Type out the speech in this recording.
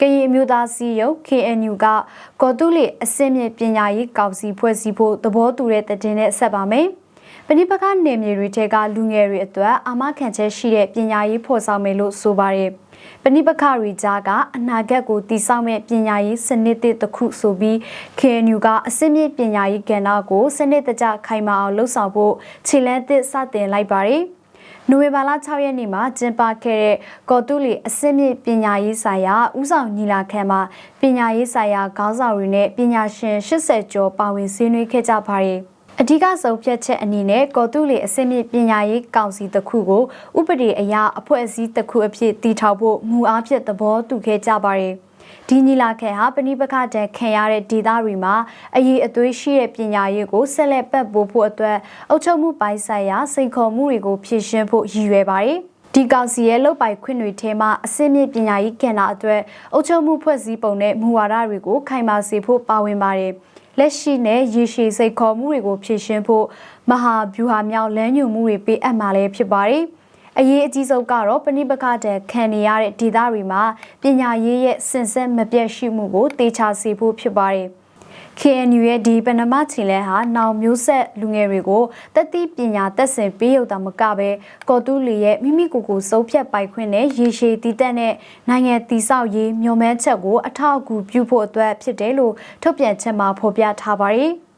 ကရင်အမျိုးသားစီးရုံ KNU ကကော်တူလီအစစ်မြစ်ပညာရေးကောင်စီဖွဲ့စည်းဖို့သဘောတူတဲ့တဲ့တင်နဲ့ဆက်ပါမယ်။ပဏိပခနယ်မြေတွေထဲကလူငယ်တွေအတွက်အာမခံချက်ရှိတဲ့ပညာရေးဖော်ဆောင်မယ်လို့ဆိုပါတယ်။ပဏိပခတွေကြားကအနာဂတ်ကိုတည်ဆောက်မဲ့ပညာရေးစနစ်တစ်ခုဆိုပြီး KNU ကအစစ်မြစ်ပညာရေးကဏ္ဍကိုစနစ်တကျခိုင်မာအောင်လှုပ်ဆောင်ဖို့ခြေလှမ်းသစ်စတင်လိုက်ပါတယ်။ နိုဝင်ဘာလ6ရက်နေ့မှာကျင်းပခဲ့တဲ့ကော်တူလီအစစ်မြစ်ပညာရေးဆိုင်ရာဥဆောင်ညီလာခံမှာပညာရေးဆိုင်ရာခေါင်းဆောင်တွေနဲ့ပညာရှင်80ကျော်ပါဝင်ဆွေးနွေးခဲ့ကြပါတယ်။အဓိကဆုံးဖြတ်ချက်အနေနဲ့ကော်တူလီအစစ်မြစ်ပညာရေးကောင်စီတစ်ခုကိုဥပဒေအရအဖွဲ့အစည်းတစ်ခုအဖြစ်တည်ထောင်ဖို့မူအားဖြင့်သဘောတူခဲ့ကြပါတယ်။ ဒီညီလာခံဟာပဏိပခတန်ခံရတဲ့ဒေသတွေမှာအရေးအသွေးရှိတဲ့ပညာရေးကိုဆက်လက်ပတ်ပိုးဖို့အတွက်အုပ်ချုပ်မှုပိုင်းဆိုင်ရာစိန်ခေါ်မှုတွေကိုဖြည့်ရှင်းဖို့ရည်ရွယ်ပါတယ်။ဒီကောင်စီရဲ့လုပ်ပိုင်ခွင့်တွေထဲမှာအစစ်မြစ်ပညာရေးကဏ္ဍအတွက်အုပ်ချုပ်မှုဖွဲ့စည်းပုံနဲ့မူဝါဒတွေကိုခိုင်မာစေဖို့ပါဝင်ပါတယ်။လက်ရှိနဲ့ရေရှည်စိတ်ခေါ်မှုတွေကိုဖြည့်ရှင်းဖို့မဟာဗျူဟာမြောက်လမ်းညွှန်မှုတွေပေးအပ်မှာလည်းဖြစ်ပါတယ်။ အရေးအကြီးဆုံးကတော့ပဏိပခတဲ့ခံနေရတဲ့ဒေသတွေမှာပညာရေးရဲ့စင်ဆက်မပြတ်ရှိမှုကိုတေချာစေဖို့ဖြစ်ပါတယ်။ KNU ရဲ့ဒီပဏမချီလဲဟာနောင်မျိုးဆက်လူငယ်တွေကိုတက်သီးပညာတက်ဆင်ပေးရုံတာမကပဲကော်တူးလီရဲ့မိမိကိုယ်ကိုစုပ်ဖြတ်ပိုက်ခွင့်နဲ့ရေရှည်တည်တက်တဲ့နိုင်ငံတည်ဆောက်ရေးမျှော်မှန်းချက်ကိုအထောက်အကူပြုဖို့အတွက်ဖြစ်တယ်လို့ထုတ်ပြန်ချက်မှာဖော်ပြထားပါတယ်။